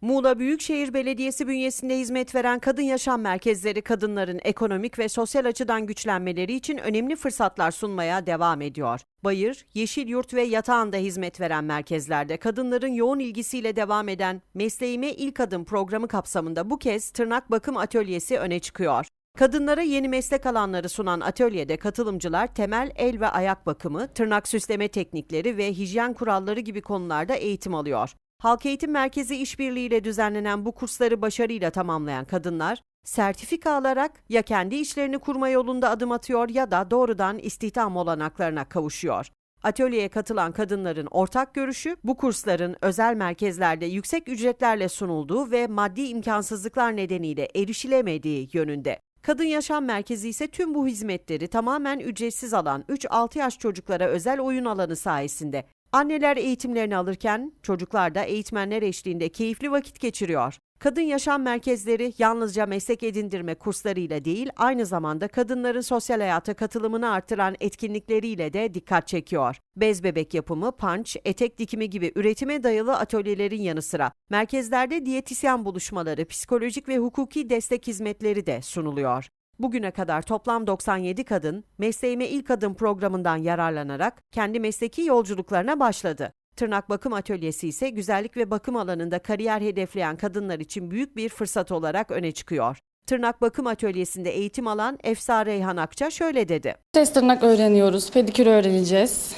Muğla Büyükşehir Belediyesi bünyesinde hizmet veren kadın yaşam merkezleri kadınların ekonomik ve sosyal açıdan güçlenmeleri için önemli fırsatlar sunmaya devam ediyor. Bayır, Yeşil Yurt ve Yatağan'da hizmet veren merkezlerde kadınların yoğun ilgisiyle devam eden Mesleğime İlk Adım programı kapsamında bu kez tırnak bakım atölyesi öne çıkıyor. Kadınlara yeni meslek alanları sunan atölyede katılımcılar temel el ve ayak bakımı, tırnak süsleme teknikleri ve hijyen kuralları gibi konularda eğitim alıyor. Halk Eğitim Merkezi işbirliğiyle düzenlenen bu kursları başarıyla tamamlayan kadınlar, sertifika alarak ya kendi işlerini kurma yolunda adım atıyor ya da doğrudan istihdam olanaklarına kavuşuyor. Atölyeye katılan kadınların ortak görüşü bu kursların özel merkezlerde yüksek ücretlerle sunulduğu ve maddi imkansızlıklar nedeniyle erişilemediği yönünde. Kadın Yaşam Merkezi ise tüm bu hizmetleri tamamen ücretsiz alan 3-6 yaş çocuklara özel oyun alanı sayesinde Anneler eğitimlerini alırken çocuklar da eğitmenler eşliğinde keyifli vakit geçiriyor. Kadın yaşam merkezleri yalnızca meslek edindirme kurslarıyla değil, aynı zamanda kadınların sosyal hayata katılımını artıran etkinlikleriyle de dikkat çekiyor. Bez bebek yapımı, punch, etek dikimi gibi üretime dayalı atölyelerin yanı sıra merkezlerde diyetisyen buluşmaları, psikolojik ve hukuki destek hizmetleri de sunuluyor. Bugüne kadar toplam 97 kadın Mesleğime İlk Adım programından yararlanarak kendi mesleki yolculuklarına başladı. Tırnak bakım atölyesi ise güzellik ve bakım alanında kariyer hedefleyen kadınlar için büyük bir fırsat olarak öne çıkıyor. Tırnak bakım atölyesinde eğitim alan Efsa Reyhan Akça şöyle dedi. Test tırnak öğreniyoruz, pedikür öğreneceğiz.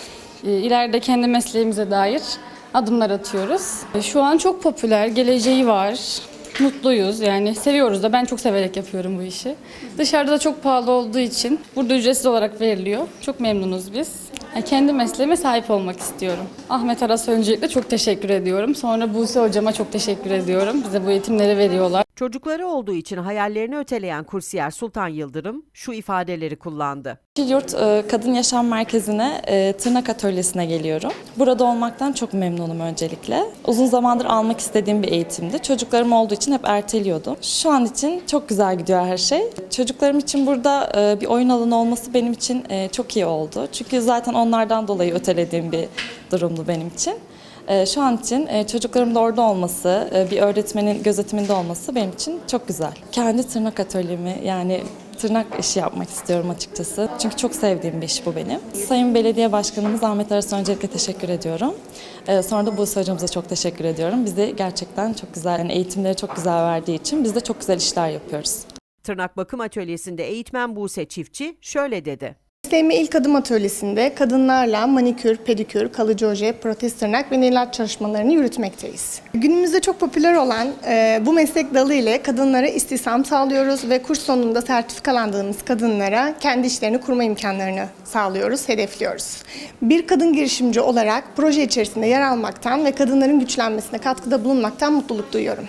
Ee, İleride kendi mesleğimize dair adımlar atıyoruz. Ee, Şu an çok popüler, geleceği var. Mutluyuz yani seviyoruz da ben çok severek yapıyorum bu işi. Dışarıda da çok pahalı olduğu için burada ücretsiz olarak veriliyor. Çok memnunuz biz. Kendi mesleğime sahip olmak istiyorum. Ahmet Aras öncelikle çok teşekkür ediyorum. Sonra Buse hocama çok teşekkür ediyorum. Bize bu eğitimleri veriyorlar. Çocukları olduğu için hayallerini öteleyen kursiyer Sultan Yıldırım şu ifadeleri kullandı. Yurt e, Kadın Yaşam Merkezi'ne, e, tırnak atölyesine geliyorum. Burada olmaktan çok memnunum öncelikle. Uzun zamandır almak istediğim bir eğitimdi. Çocuklarım olduğu için hep erteliyordum. Şu an için çok güzel gidiyor her şey. Çocuklarım için burada e, bir oyun alanı olması benim için çok iyi oldu. Çünkü zaten onlardan dolayı ötelediğim bir durumdu benim için. E, Şu an için e, çocuklarımın da orada olması, e, bir öğretmenin gözetiminde olması benim için çok güzel. Kendi tırnak atölyemi yani tırnak işi yapmak istiyorum açıkçası. Çünkü çok sevdiğim bir iş bu benim. Sayın Belediye Başkanımız Ahmet Aras'a öncelikle teşekkür ediyorum. E, Sonra da Buse Hocamıza çok teşekkür ediyorum. Bizi gerçekten çok güzel, yani eğitimleri çok güzel verdiği için biz de çok güzel işler yapıyoruz. Tırnak bakım atölyesinde eğitmen Buse Çiftçi şöyle dedi. Mesleğime ilk adım atölyesinde kadınlarla manikür, pedikür, kalıcı oje, protez tırnak ve nail art çalışmalarını yürütmekteyiz. Günümüzde çok popüler olan e, bu meslek dalı ile kadınlara istihdam sağlıyoruz ve kurs sonunda sertifikalandığımız kadınlara kendi işlerini kurma imkanlarını sağlıyoruz, hedefliyoruz. Bir kadın girişimci olarak proje içerisinde yer almaktan ve kadınların güçlenmesine katkıda bulunmaktan mutluluk duyuyorum.